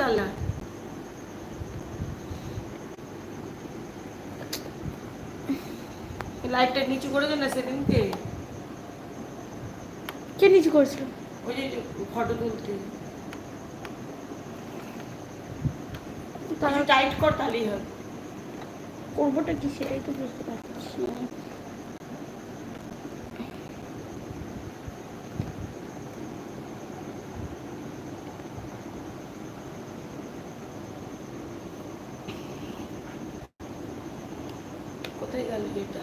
তালা। লাইটটা নিচু করে দে না সেদিনকে। কে নিচু করেছিল? ওই যে ফটো তুলতে। তাহলে টাইট কর তাহলেই হবে। করবোটা কি সেটাই তো বুঝতে পারছি না। কোথায় গেল এটা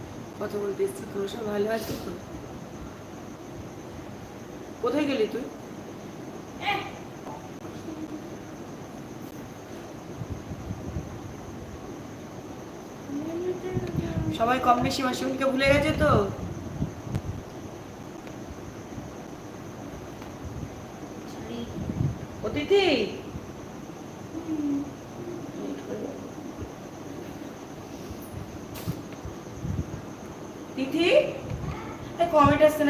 কথা বলতে এসেছি, তোমরা সব ভালো আছো? তো কোথায় গেলি তুই? সবাই কম বেশি মাসিমণিকে ভুলে গেছে তো? তিথি কমেন্ট আসছে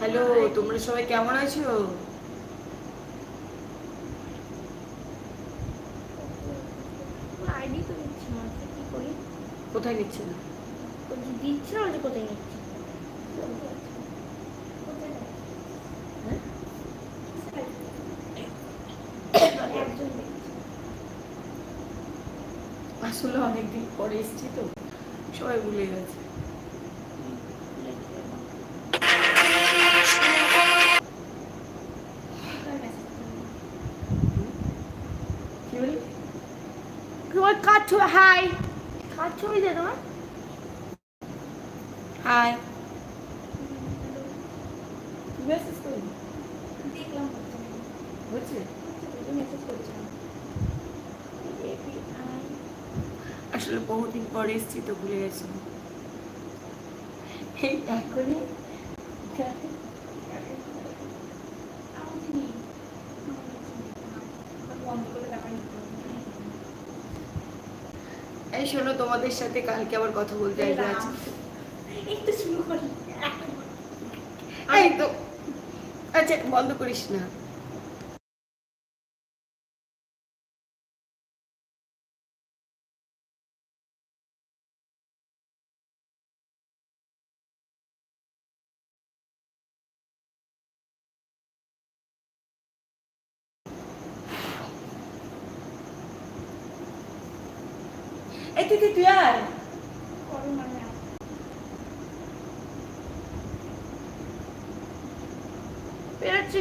হ্যালো তোমরা সবাই কেমন আছো? আইডি তো দিচ্ছি না কি করি? কোথায় নিচ্ছে না? দিচ্ছে না কোথায় নিচ্ছে? আসলে অনেকদিন পরে এসেছি তো। সবাই ভুলে গেছে। তোমার ছবি? হাই ছবি দে তোমার? হাই মেসেজ করি। দেখলাম বুঝছে মেসেজ করেছিলাম আসলে বহুদিন পরে এসেছি তো ভুলে গেছি। এই এখনই? এই শোনো তোমাদের সাথে কালকে আবার কথা বলতে আসবে আছে একটু শুরু করি এই তো। আচ্ছা বন্ধ করিস না। এই তুই আর? করো মানে বেরোচ্ছি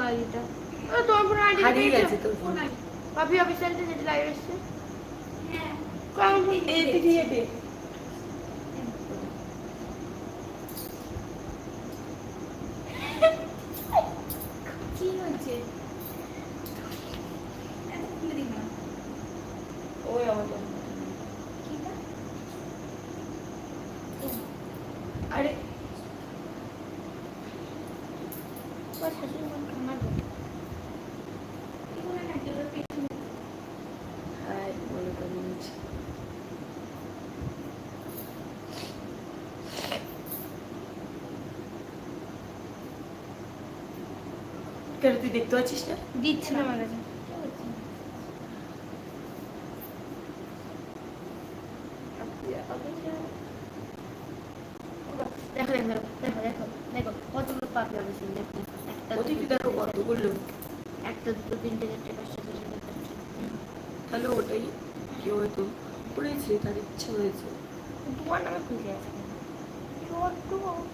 আইডিটা ও তোমার ফোন আইডি হারিয়ে গেছে তোর ফোন পাপি অফিসিয়ালতে যেটা লাইভ এসছে? হ্যাঁ। কেমন এই দিদি এবে কি হয়েছে ওই আমাদের আরে তোমার শাশুড়ি মন খামার এগুলো না এগুলো পেছনে হ্যাঁ বলে তো নিয়েছি কেন তুই দেখতে পাচ্ছিস না দিচ্ছে না আমার কাছে দেখো দেখো দেখো দেখো দেখো কতগুলো পাখি হবে সেই দেখো একটা দুটো, দেখো তিনটে, কতগুলো একটা দুটো তিনটে চারটে পাঁচটা তাহলে ওটাই কেউ হয়তো করেছে তার ইচ্ছা হয়েছে তোমার নামে খুঁজে আছে ছোট্ট আমার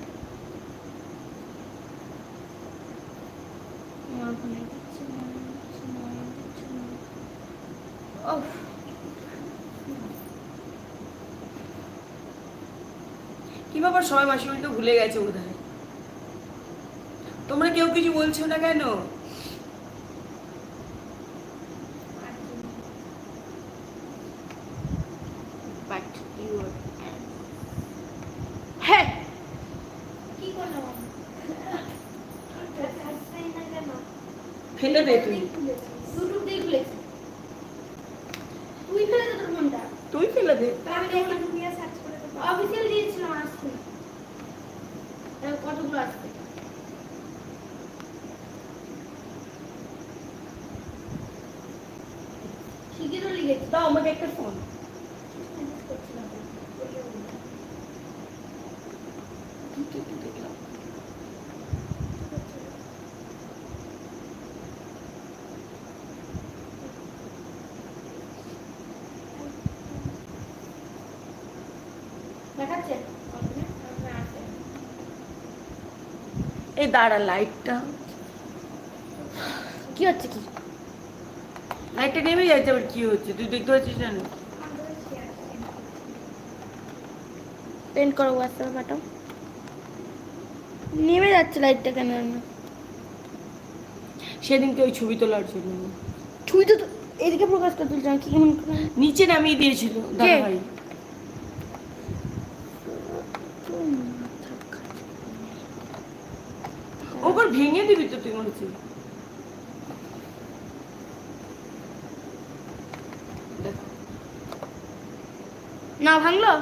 ফোনে দিচ্ছে না দিচ্ছে না দিচ্ছে না ওফ কি ব্যাপার? সবাই মাসি তো ভুলে গেছে বোধ তোমরা কেউ কিছু বলছো না কেন? But your হ্যাঁ ফেলে দে তুই। তুই ফেলে দে অফিসিয়াল দিয়েছিলাম কতগুলো ঠিকই তো লিখেছি। দাও আমাকে একটা ফোন এই দাঁড়া লাইটটা কি হচ্ছে কি? লাইটটা নেমে যাচ্ছে আবার কি হচ্ছে? তুই দেখতে পাচ্ছিস না? পেন্ট করো হোয়াটসঅ্যাপে পাঠাও। নেমে যাচ্ছে লাইটটা কেন? সেদিনকে ওই ছবি তোলার জন্য। ছবি তো এদিকে প্রকাশ করে তুলছিলাম কি কেমন নিচে নামিয়ে দিয়েছিল দাদা ভাই। ওপর ভেঙে দিবি তো তুই মনে হচ্ছে। না ভাঙলো?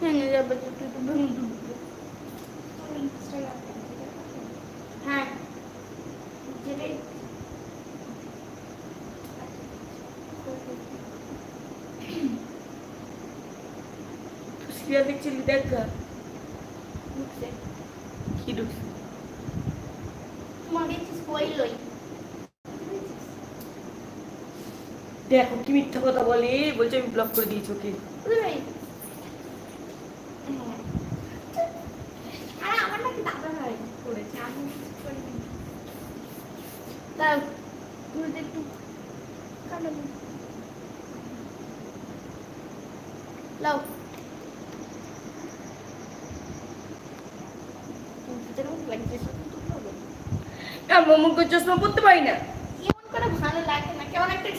ভেঙে যাবে তো তুই তো ভেঙে দিবি। হ্যাঁ। যেটাই তুই দেখো কি মিথ্যা কথা বলে? বলছে আমি ব্লক করে দিয়েছি ওকে। লাও। হবে চশমা পড়তে পারি না কেমন করে ভালো লাগে না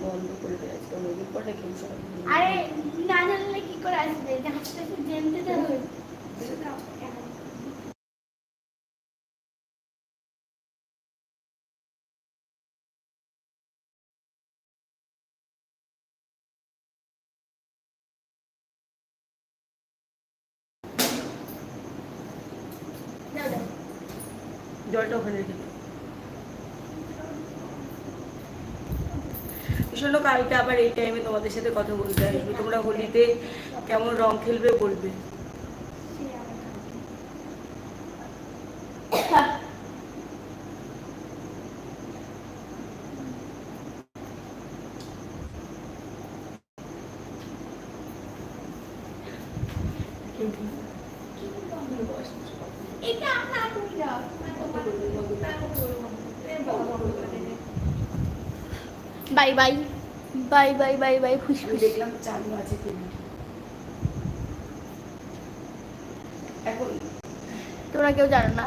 বন্ধ করে আজকে পর দেখলাম আরে না জানলে কি করে আসবে? হাসতে জানতে তো হবে দাও দাও জলটা ওখানে রেখে দাও। শোনো, কালকে আবার এই টাইমে তোমাদের সাথে কথা বলতে আসবে তোমরা হোলিতে কেমন রং খেলবে বলবে। এটা না তুমি যাও bye bye bye bye bye bye খুশি দেখলাম চালু আছে এখন তোমরা কেউ জানো না।